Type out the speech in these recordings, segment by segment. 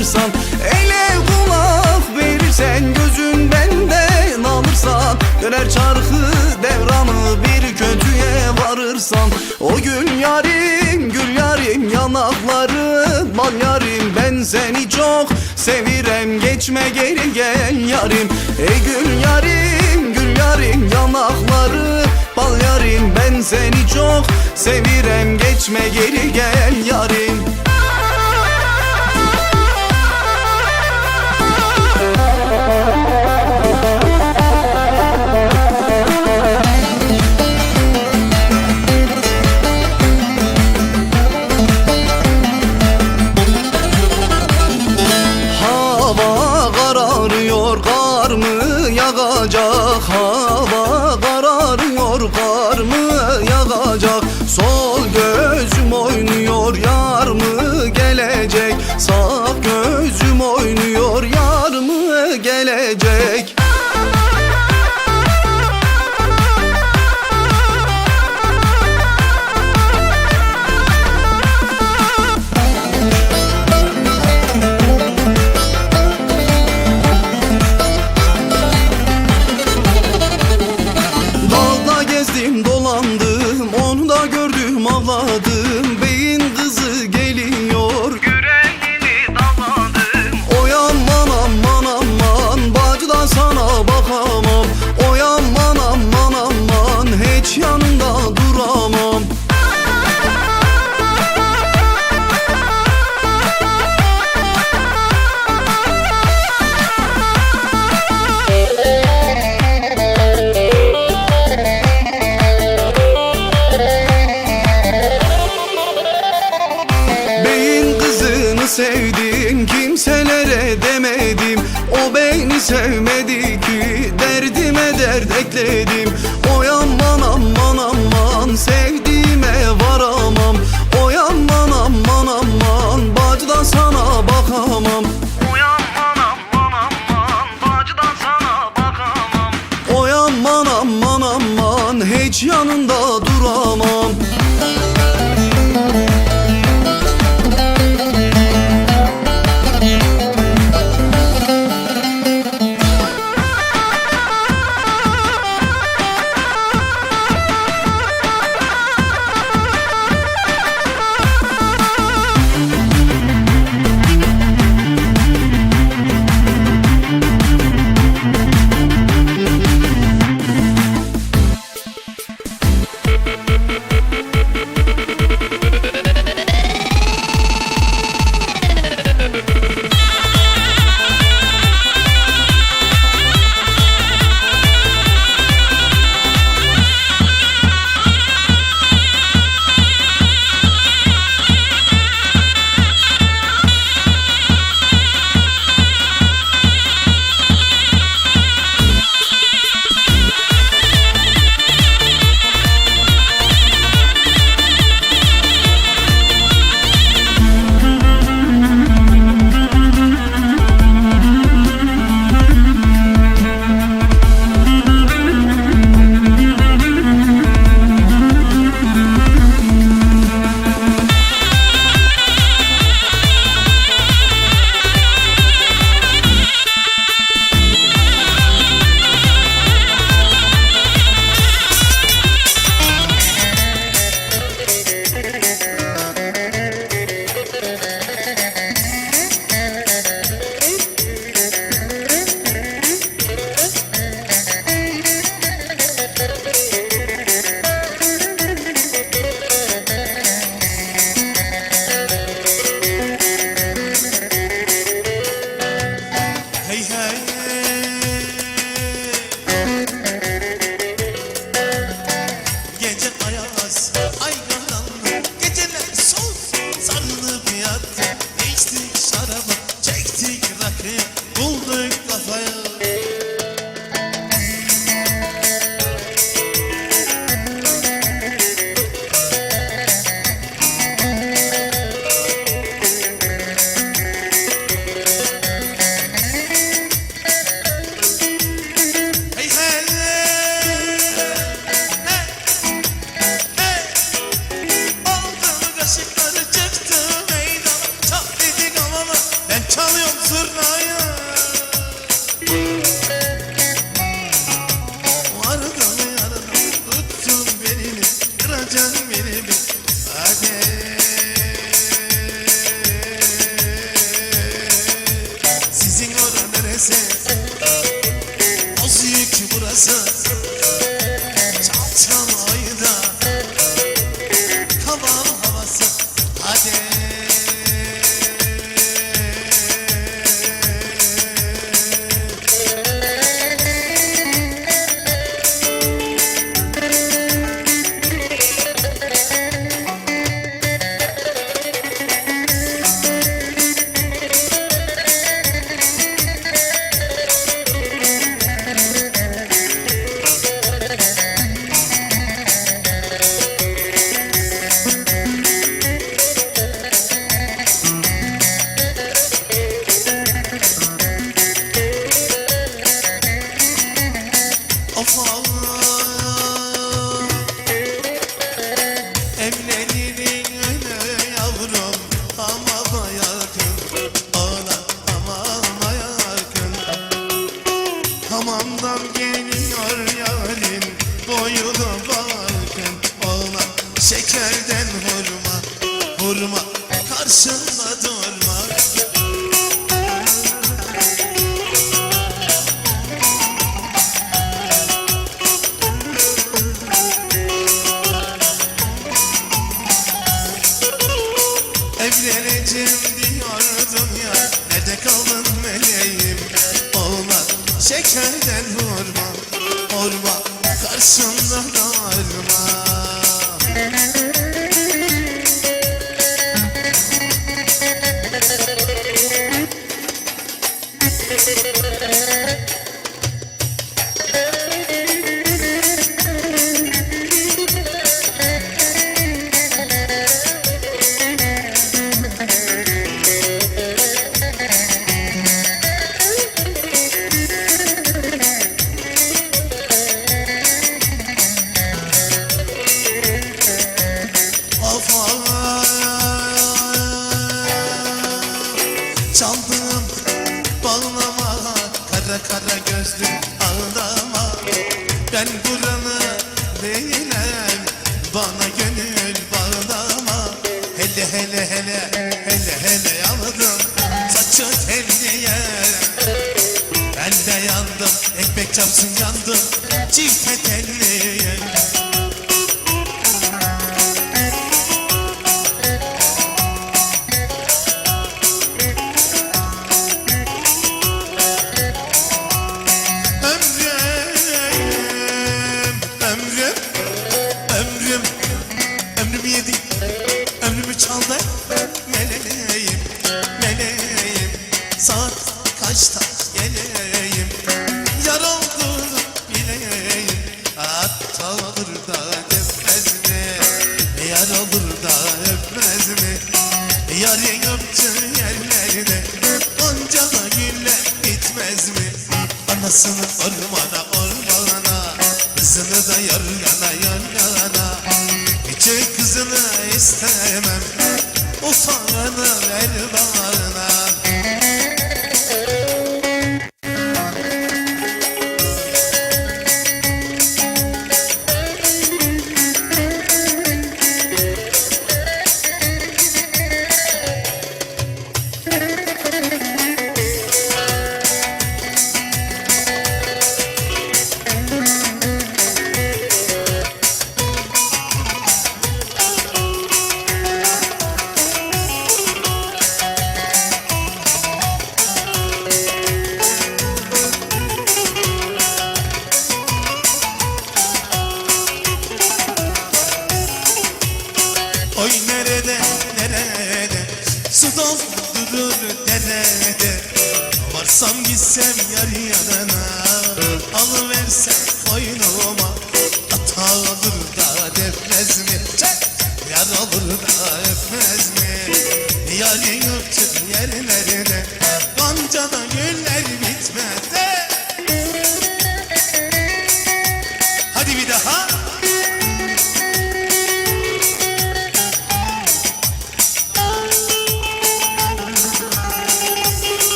alırsan Ele kulak verirsen gözün benden alırsan Döner çarkı devranı bir kötüye varırsan O gün yarim gül yarim yanakların bal yarim Ben seni çok sevirem geçme geri gel yarim. Ey gül yarim gül yarim yanakları bal yarim Ben seni çok sevirem geçme geri gel yarim. parmaladım bekledim. O yana geliyor yarın Boyuna bakın oğlan Şekerden hurma Hurma karşında durma. സുന്ദരാത്മാ अच्छी है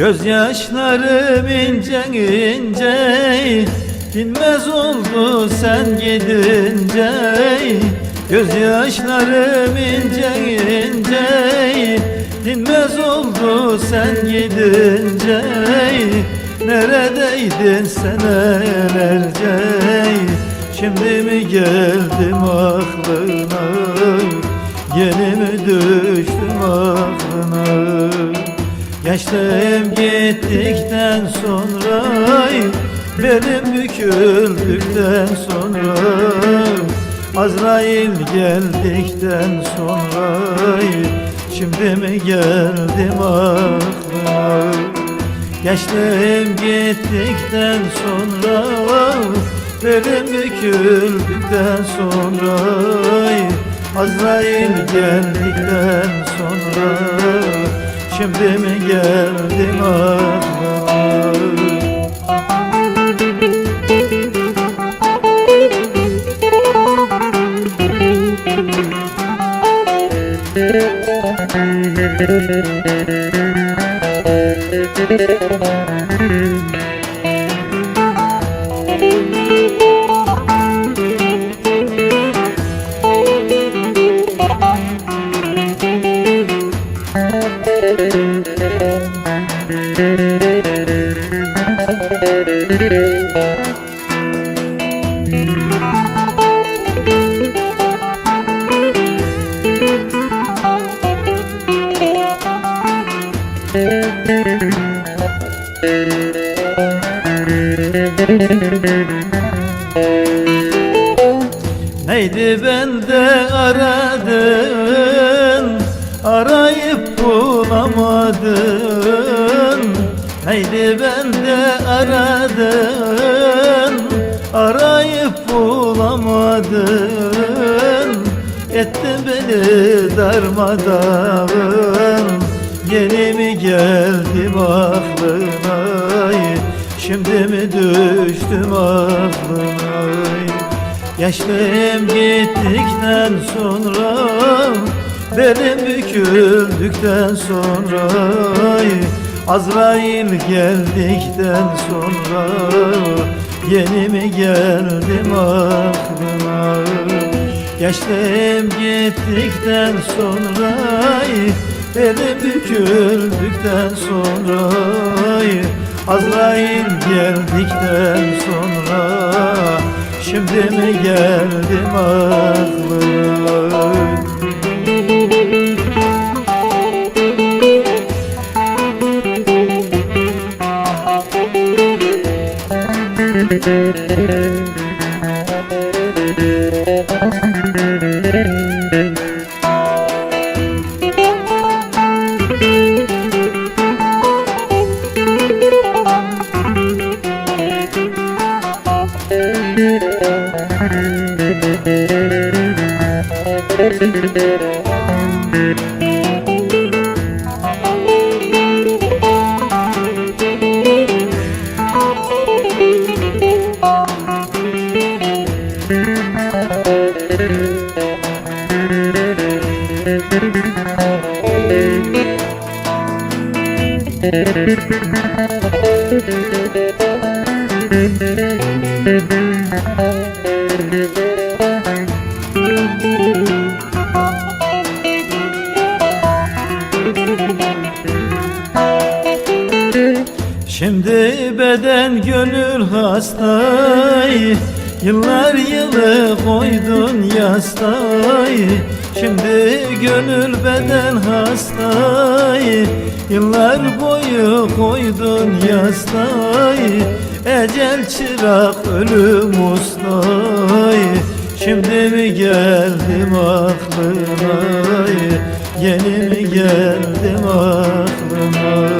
Gözyaşlarım ince ince Dinmez oldu sen gidince. Gözyaşlarım ince ince Dinmez oldu sen gidince Neredeydin senelerce Şimdi mi geldim aklına? Yeni mi düştüm aklına? Gençliğim gittikten sonra Benim büküldükten sonra Azrail geldikten sonra Şimdi mi geldim aklına Gençliğim gittikten sonra Benim büküldükten sonra Azrail geldikten sonra. Şimdi mi geldim aklıma Thank you. Neydi bende aradın Arayıp bulamadın? Neydi bende aradın Arayıp bulamadın? Ettin beni darmadağın Yeni mi geldim aklına Şimdi mi düştüm aklına? Gençliğim gittikten sonra Belim büküldükten sonra Azrail geldikten sonra Yeni mi geldim aklına Gençliğim gittikten sonra Belim büküldükten sonra Azrail geldikten sonra Şimdi mi geldim aklıma Şimdi beden gönül hastay. Yıllar yılı koydun yastay. Şimdi gönül beden hastay. Yıllar boyu koydun yastay. Ecel çırak ölüm ustay. Şimdi mi geldim aklına? Yeni mi geldim aklına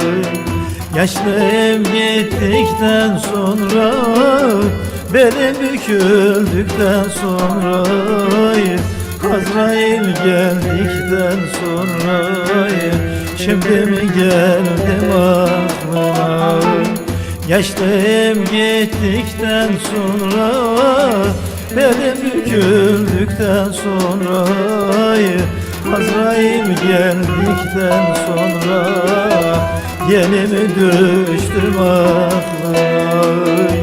Yaşlım gittikten sonra Belim büküldükten sonra Azrail geldikten sonra Şimdi mi geldim aklına Yaşlım gittikten sonra Belim büküldükten sonra Azrail geldikten sonra Yeni mi düştüm aklına